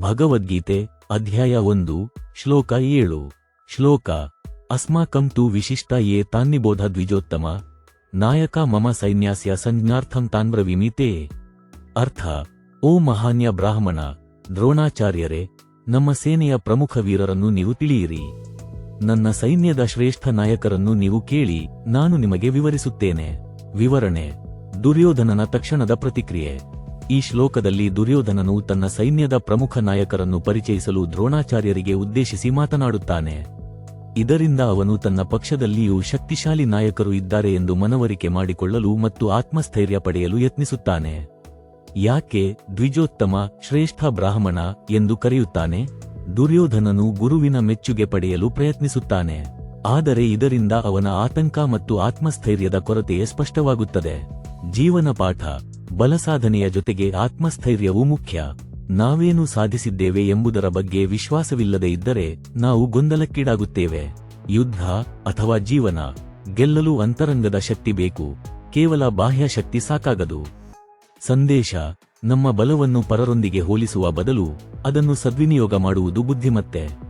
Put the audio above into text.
ಭಗವದ್ಗೀತೆ ಅಧ್ಯಾಯ ಒಂದು, ಶ್ಲೋಕ ಏಳು. ಶ್ಲೋಕ, ಅಸ್ಮಾಕಂ ತು ವಿಶಿಷ್ಟ ಯೇ ತಾನ್ನಿಬೋಧ ದ್ವಿಜೋತ್ತಮ, ನಾಯಕ ಮಮ ಸೈನ್ಯಾಸ್ಯ ಸಂಜ್ಞಾರ್ಥಂ ತಾನ್ಬ್ರವೀಮಿತೆ. ಅರ್ಥ, ಓ ಮಹಾನ್ಯ ಬ್ರಾಹ್ಮಣ, ದ್ರೋಣಾಚಾರ್ಯರೇ, ನಮ್ಮ ಸೇನೆಯ ಪ್ರಮುಖ ವೀರರನ್ನು ನೀವು ತಿಳಿಯಿರಿ. ನನ್ನ ಸೈನ್ಯದ ಶ್ರೇಷ್ಠ ನಾಯಕರನ್ನು ನೀವು ಕೇಳಿ ನಾನು ನಿಮಗೆ ವಿವರಿಸುತ್ತೇನೆ. ವಿವರಣೆ, ದುರ್ಯೋಧನನ ತಕ್ಷಣದ ಪ್ರತಿಕ್ರಿಯೆ. ಈ ಶ್ಲೋಕದಲ್ಲಿ ದುರ್ಯೋಧನನು ತನ್ನ ಸೈನ್ಯದ ಪ್ರಮುಖ ನಾಯಕರನ್ನು ಪರಿಚಯಿಸಲು ದ್ರೋಣಾಚಾರ್ಯರಿಗೆ ಉದ್ದೇಶಿಸಿ ಮಾತನಾಡುತ್ತಾನೆ. ಇದರಿಂದ ಅವನು ತನ್ನ ಪಕ್ಷದಲ್ಲಿಯೂ ಶಕ್ತಿಶಾಲಿ ನಾಯಕರು ಇದ್ದಾರೆ ಎಂದು ಮನವರಿಕೆ ಮಾಡಿಕೊಳ್ಳಲು ಮತ್ತು ಆತ್ಮಸ್ಥೈರ್ಯ ಪಡೆಯಲು ಯತ್ನಿಸುತ್ತಾನೆ. ಯಾಕೆ ದ್ವಿಜೋತ್ತಮ, ಶ್ರೇಷ್ಠ ಬ್ರಾಹ್ಮಣ ಎಂದು ಕರೆಯುತ್ತಾನೆ? ದುರ್ಯೋಧನನು ಗುರುವಿನ ಮೆಚ್ಚುಗೆ ಪಡೆಯಲು ಪ್ರಯತ್ನಿಸುತ್ತಾನೆ. ಆದರೆ ಇದರಿಂದ ಅವನ ಆತಂಕ ಮತ್ತು ಆತ್ಮಸ್ಥೈರ್ಯದ ಕೊರತೆಯೇ ಸ್ಪಷ್ಟವಾಗುತ್ತದೆ. ಜೀವನ ಪಾಠ ಬಲಸಾಧನೆಯ ಜೊತೆಗೆ ಆತ್ಮಸ್ಥೈರ್ಯವೂ ಮುಖ್ಯ. ನಾವೇನು ಸಾಧಿಸಿದ್ದೇವೆ ಎಂಬುದರ ಬಗ್ಗೆ ವಿಶ್ವಾಸವಿಲ್ಲದೆ ಇದ್ದರೆ ನಾವು ಗೊಂದಲಕ್ಕೀಡಾಗುತ್ತೇವೆ. ಯುದ್ಧ ಅಥವಾ ಜೀವನ, ಗೆಲ್ಲಲು ಅಂತರಂಗದ ಶಕ್ತಿ ಬೇಕು. ಕೇವಲ ಬಾಹ್ಯ ಶಕ್ತಿ ಸಾಕಾಗದು. ಸಂದೇಶ, ನಮ್ಮ ಬಲವನ್ನು ಪರರೊಂದಿಗೆ ಹೋಲಿಸುವ ಬದಲು ಅದನ್ನು ಸದ್ವಿನಿಯೋಗ ಮಾಡುವುದು ಬುದ್ಧಿಮತ್ತೆ.